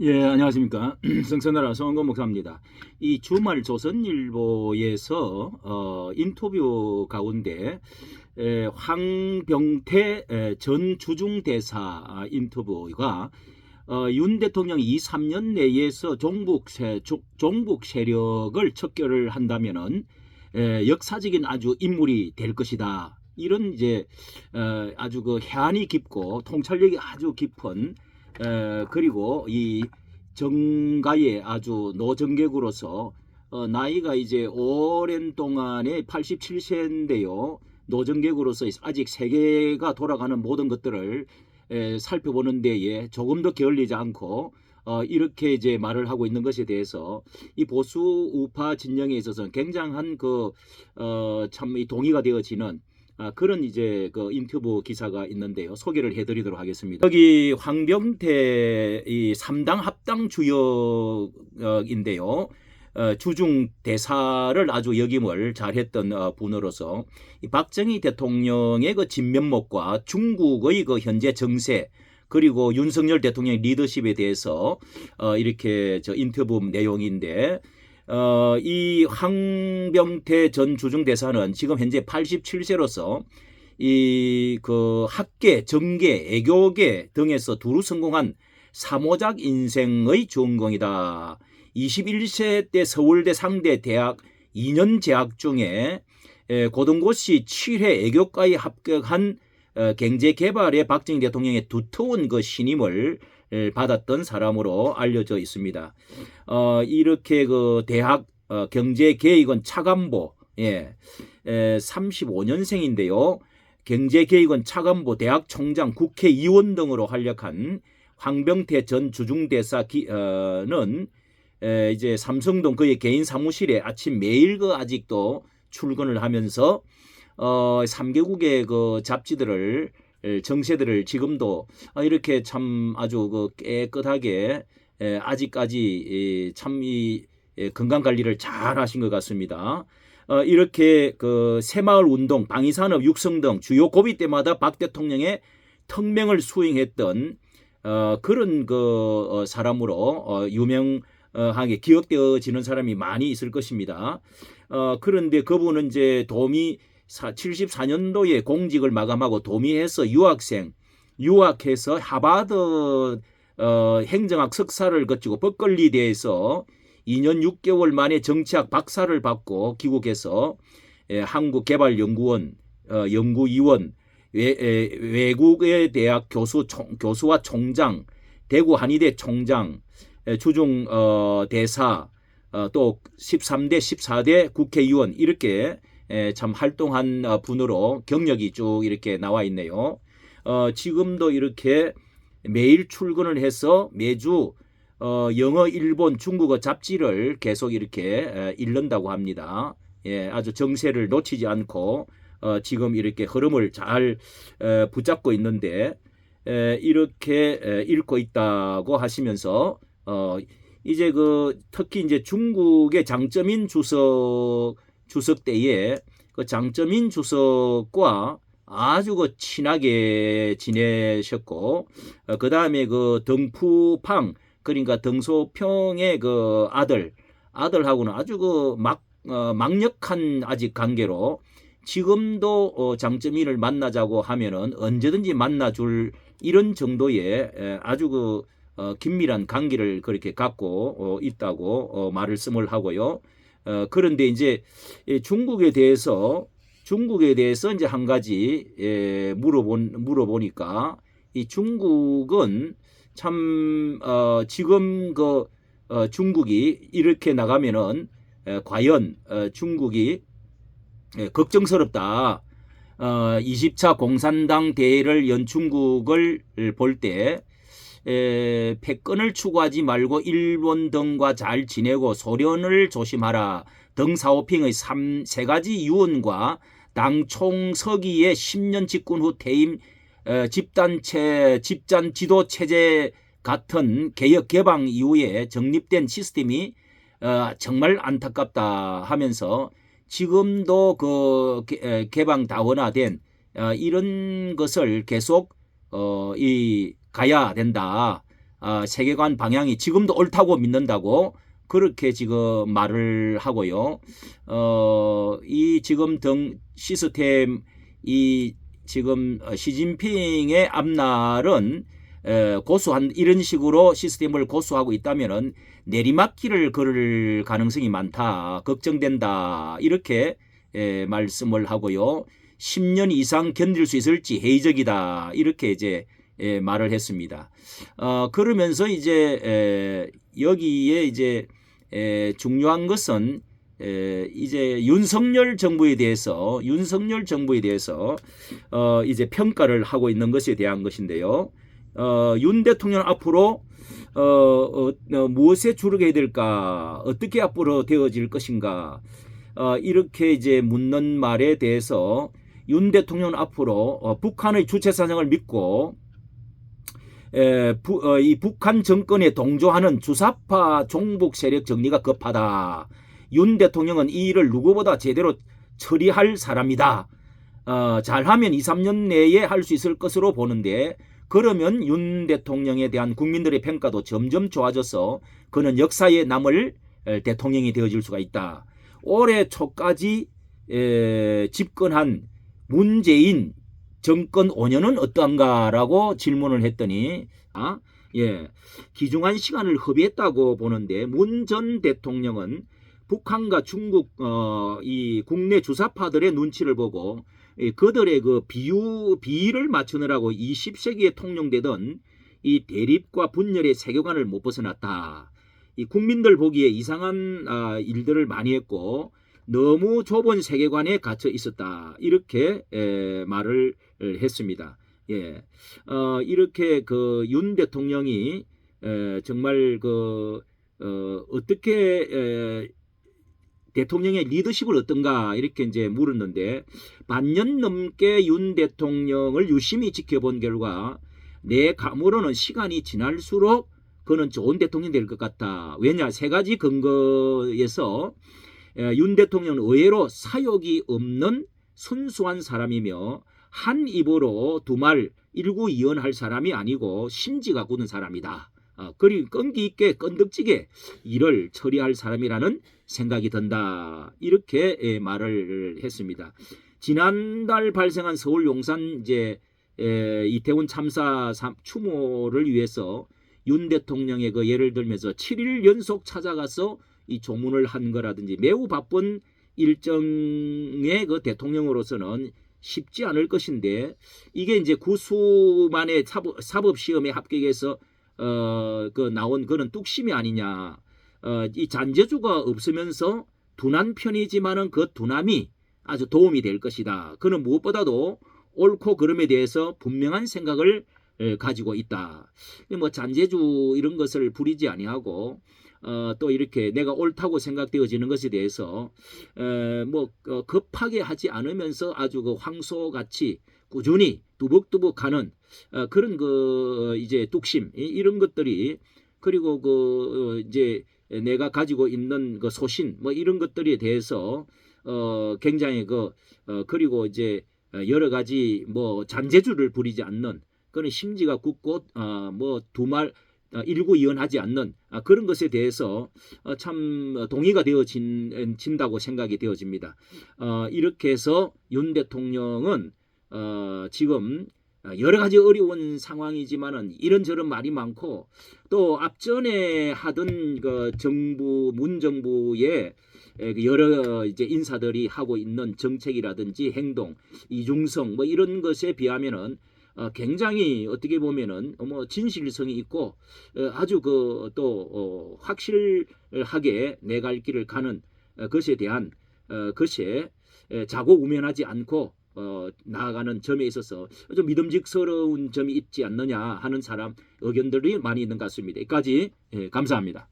예, 안녕하십니까. 성선나라 성원건 목사입니다. 이 주말 조선일보에서 어, 인터뷰 가운데 에, 황병태 에, 전 주중대사 인터뷰가 어, 윤 대통령이 2, 3년 내에서 종북, 세, 조, 종북 세력을 척결을 한다면은 에, 역사적인 아주 인물이 될 것이다. 이런 이제 어, 아주 그 해안이 깊고 통찰력이 아주 깊은 에, 그리고 이 정가의 아주 노정객으로서 어, 나이가 이제 오랜 동안에 87세인데요. 노정객으로서 아직 세계가 돌아가는 모든 것들을 에, 살펴보는 데에 조금 더 게을리지 않고 어, 이렇게 이제 말을 하고 있는 것에 대해서 이 보수 우파 진영에 있어서는 굉장한 그, 어, 참 이 동의가 되어지는 아, 그런 이제 그 인터뷰 기사가 있는데요. 소개를 해드리도록 하겠습니다. 여기 황병태 이 3당 합당 주역인데요. 어, 주중 대사를 아주 역임을 잘했던 어, 분으로서 이 박정희 대통령의 그 진면목과 중국의 그 현재 정세 그리고 윤석열 대통령의 리더십에 대해서 어, 이렇게 저 인터뷰 내용인데 어, 이 황병태 전 주중대사는 지금 현재 87세로서 이 그 학계, 정계, 애교계 등에서 두루 성공한 사모작 인생의 주인공이다. 21세 때 서울대 상대 대학 2년 재학 중에 에, 고등고시 7회 애교과에 합격한 어, 경제개발의 박정희 대통령의 두터운 그 신임을 에, 받았던 사람으로 알려져 있습니다. 어, 이렇게 그 대학 어, 경제계획원 차관보 예, 에, 35년생인데요. 경제계획원 차관보 대학 총장 국회의원 등으로 활약한 황병태 전 주중대사는 에, 이제 삼성동 그의 개인 사무실에 아침 매일 그 아직도 출근을 하면서 어 3개국의 그 잡지들을 에, 정세들을 지금도 아, 이렇게 참 아주 그 깨끗하게 에, 아직까지 참 이 건강 관리를 잘 하신 것 같습니다. 어, 이렇게 그 새마을 운동, 방위산업 육성 등 주요 고비 때마다 박 대통령의 특명을 수행했던 어, 그런 그 어, 사람으로 어, 유명하게 기억되어지는 사람이 많이 있을 것입니다. 어, 그런데 그분은 이제 도미 74년도에 공직을 마감하고 도미해서 유학생, 유학해서 하바드 어, 행정학 석사를 거치고 버클리대에서 2년 6개월 만에 정치학 박사를 받고 귀국해서 에, 한국개발연구원 어, 연구위원 외, 에, 외국의 대학 교수 총, 교수와 총장 대구 한의대 총장 에, 주중 어, 대사 어, 또 13대 14대 국회의원 이렇게 에, 참 활동한 어, 분으로 경력이 쭉 이렇게 나와 있네요. 어, 지금도 이렇게 매일 출근을 해서 매주 어, 영어, 일본, 중국어 잡지를 계속 이렇게 에, 읽는다고 합니다. 예, 아주 정세를 놓치지 않고 어, 지금 이렇게 흐름을 잘 에, 붙잡고 있는데 에, 이렇게 에, 읽고 있다고 하시면서 어, 이제 그 특히 이제 중국의 장점인 주석 주석 때에 그 장점인 주석과 아주 그 친하게 지내셨고 어, 그 다음에 그 덩푸팡 그러니까 등소평의 그 아들 아들하고는 아주 그 막 어, 막력한 아직 관계로 지금도 어, 장점인을 만나자고 하면은 언제든지 만나줄 이런 정도의 에, 아주 그 어, 긴밀한 관계를 그렇게 갖고 어, 있다고 어, 말씀을 하고요. 어, 그런데 이제 이 중국에 대해서 중국에 대해서 이제 한 가지 예, 물어본 물어보니까 이 중국은 참 어, 지금 그 어, 중국이 이렇게 나가면은 에, 과연 어, 중국이 에, 걱정스럽다. 어, 20차 공산당 대회를 연 중국을 볼 때 패권을 추구하지 말고 일본 등과 잘 지내고 소련을 조심하라. 등 사오핑의 3, 세 가지 유언과 당 총서기의 10년 집권 후 퇴임 어, 집단체 집단 지도 체제 같은 개혁 개방 이후에 정립된 시스템이 어, 정말 안타깝다 하면서 지금도 그 개, 개방 다원화된 어, 이런 것을 계속 어, 이 가야 된다. 아, 세계관 방향이 지금도 옳다고 믿는다고 그렇게 지금 말을 하고요. 어, 이 지금 등 시스템 이 지금 어, 시진핑의 앞날은 에, 고수한 이런 식으로 시스템을 고수하고 있다면은 내리막길을 걸을 가능성이 많다, 걱정된다 이렇게 에, 말씀을 하고요. 10년 이상 견딜 수 있을지 회의적이다 이렇게 이제 에, 말을 했습니다. 어, 그러면서 이제 에, 여기에 이제 에, 중요한 것은 에, 이제 윤석열 정부에 대해서 윤석열 정부에 대해서 어, 이제 평가를 하고 있는 것에 대한 것인데요. 어, 윤 대통령 앞으로 어, 어, 어, 무엇에 주력해야 될까? 어떻게 앞으로 되어질 것인가? 어, 이렇게 이제 묻는 말에 대해서 윤 대통령 앞으로 어, 북한의 주체 사정을 믿고 에, 부, 어, 이 북한 정권에 동조하는 주사파 종북 세력 정리가 급하다. 윤 대통령은 이 일을 누구보다 제대로 처리할 사람이다. 어, 잘하면 2, 3년 내에 할 수 있을 것으로 보는데 그러면 윤 대통령에 대한 국민들의 평가도 점점 좋아져서 그는 역사에 남을 에, 대통령이 되어질 수가 있다. 올해 초까지 에, 집권한 문재인 정권 5년은 어떠한가라고 질문을 했더니 아, 예, 기중한 시간을 허비했다고 보는데 문 전 대통령은 북한과 중국 어, 이 국내 주사파들의 눈치를 보고 이 그들의 그 비유 비를 맞추느라고 20세기에 통용되던 이 대립과 분열의 세계관을 못 벗어났다. 이 국민들 보기에 이상한 아, 일들을 많이 했고 너무 좁은 세계관에 갇혀 있었다. 이렇게 에, 말을 했습니다. 예, 어, 이렇게 그 윤 대통령이 에, 정말 그 어, 어떻게 에, 대통령의 리더십을 어떤가 이렇게 이제 물었는데 반년 넘게 윤 대통령을 유심히 지켜본 결과 내 감으로는 시간이 지날수록 그는 좋은 대통령이 될 것 같다. 왜냐 세 가지 근거에서 에, 윤 대통령은 의외로 사욕이 없는 순수한 사람이며 한 입으로 두 말 일구이연할 사람이 아니고 심지가 굳은 사람이다. 어, 그리고 끈기 있게 끈덕지게 일을 처리할 사람이라는 생각이 든다. 이렇게 예, 말을 했습니다. 지난달 발생한 서울 용산 이제 에, 이태원 참사 삼- 추모를 위해서 윤 대통령의 그 예를 들면서 7일 연속 찾아가서 이 조문을 한 거라든지 매우 바쁜 일정의 그 대통령으로서는 쉽지 않을 것인데 이게 이제 구수만의 사법, 시험에 합격해서 어, 그 나온 그런 뚝심이 아니냐. 어, 이 잔재주가 없으면서 둔한 편이지만은 그 둔함이 아주 도움이 될 것이다. 그는 무엇보다도 옳고 그름에 대해서 분명한 생각을 에, 가지고 있다. 뭐 잔재주 이런 것을 부리지 아니하고 어, 또 이렇게 내가 옳다고 생각되어지는 것에 대해서 에, 뭐 어, 급하게 하지 않으면서 아주 그 황소같이 꾸준히 두벅두벅하는 어, 그런 그 이제 뚝심 이- 이런 것들이 그리고 그 어, 이제 내가 가지고 있는 그 소신 뭐 이런 것들에 대해서 어 굉장히 그 어, 그리고 이제 어, 여러 가지 뭐 잔재주를 부리지 않는 그런 심지가 굳고 어뭐 두말 어, 일구이연하지 않는 아, 그런 것에 대해서 어, 참 동의가 되어진 진다고 생각이 되어집니다. 어, 이렇게 해서 윤 대통령은 어, 지금 여러 가지 어려운 상황이지만은 이런저런 말이 많고 또 앞전에 하던 그 정부 문 정부의 에, 그 여러 이제 인사들이 하고 있는 정책이라든지 행동, 이중성 뭐 이런 것에 비하면은 어, 굉장히 어떻게 보면은 어, 뭐 진실성이 있고 어, 아주 그 또 어, 확실하게 내 갈 길을 가는 어, 것에 대한 어, 것에 에, 자고 우면하지 않고 어, 나아가는 점에 있어서 좀 믿음직스러운 점이 있지 않느냐 하는 사람 의견들이 많이 있는 것 같습니다. 여기까지 예, 감사합니다.